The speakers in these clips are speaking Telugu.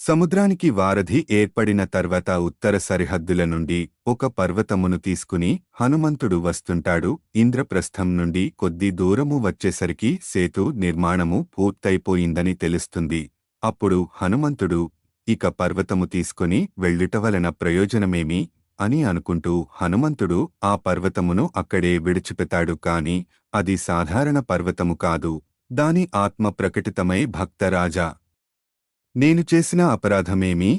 సముద్రానికి వారధి ఏర్పడిన తర్వాత ఉత్తర సరిహద్దుల నుండి ఒక పర్వతమును తీసుకుని హనుమంతుడు వస్తుంటాడు. ఇంద్రప్రస్థం నుండి కొద్ది దూరము వచ్చేసరికి సేతు నిర్మాణము పూర్తయిపోయిందని తెలుస్తుంది. అప్పుడు హనుమంతుడు ఇక పర్వతము తీసుకుని వెళ్ళుట వలన ప్రయోజనమేమి? అని అనుకుంటూ హనుమంతుడు ఆ పర్వతమును అక్కడే విడిచిపెతాడు కాని అది సాధారణ పర్వతము కాదు. దాని ఆత్మ ప్రకటితమై భక్తరాజా నేను చేసిన అపరాధమేమీ?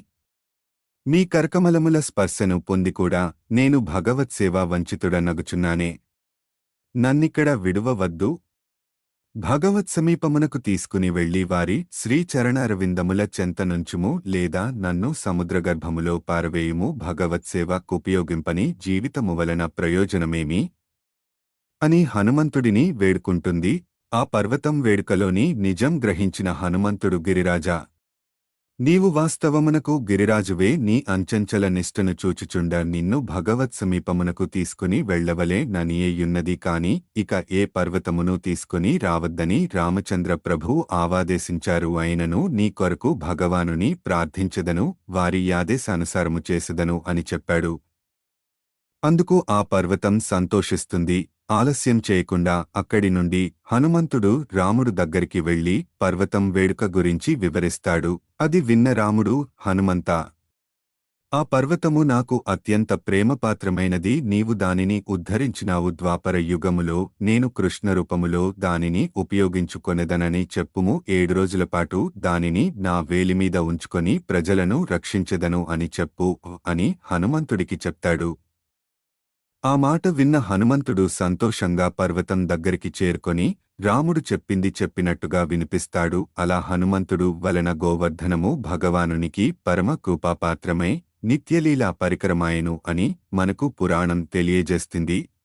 మీ కర్కమలముల స్పర్శను పొంది కూడా నేను భగవత్సేవా వంచితుడనగుచున్నానే నన్నిక్కడ విడువవద్దు. భగవత్ సమీపమునకు తీసుకుని వెళ్ళి వారి శ్రీచరణరవిందముల చెంతనుంచుము లేదా నన్ను సముద్రగర్భములో పారవేయుము భగవత్సేవకుపయోగింపని జీవితము వలన ప్రయోజనమేమి? అని హనుమంతుడిని వేడుకుంటుంది. ఆ పర్వతం వేడుకలోని నిజం గ్రహించిన హనుమంతుడు గిరిరాజా నీవు వాస్తవమునకు గిరిరాజువే నీ అంచంచల నిష్ఠను చూచుచుండ నిన్ను భగవత్ సమీపమునకు తీసుకుని వెళ్ళవలే ననియేయున్నది కాని ఇక ఏ పర్వతమును తీసుకుని రావద్దని రామచంద్ర ప్రభు ఆవాదేశించారు. అయినను నీ కొరకు భగవానుని ప్రార్థించదను వారి యాదేశానుసారము చేసెదను అని చెప్పాడు. అందుకు ఆ పర్వతం సంతోషిస్తుంది. ఆలస్యం చేయకుండా అక్కడి నుండి హనుమంతుడు రాముడు దగ్గరికి వెళ్ళి పర్వతం వేడుక గురించి వివరిస్తాడు. అది విన్న రాముడు హనుమంత! ఆ పర్వతము నాకు అత్యంత ప్రేమపాత్రమైనది. నీవు దానిని ఉద్ధరించినావు. ద్వాపర యుగములో నేను కృష్ణ రూపములో దానిని ఉపయోగించుకొనెదనని చెప్పుము. ఏడు రోజులపాటు దానిని నా వేలిమీద ఉంచుకొని ప్రజలను రక్షించెదను అని చెప్పు అని హనుమంతుడికి చెప్తాడు. ఆ మాట విన్న హనుమంతుడు సంతోషంగా పర్వతం దగ్గరికి చేరుకొని రాముడు చెప్పింది చెప్పినట్టుగా వినిపిస్తాడు. అలా హనుమంతుడు వలన గోవర్ధనము భగవానునికి పరమ కృపాపాత్రమై నిత్యలీలా పరికరమాయను అని మనకు పురాణం తెలియజేస్తుంది.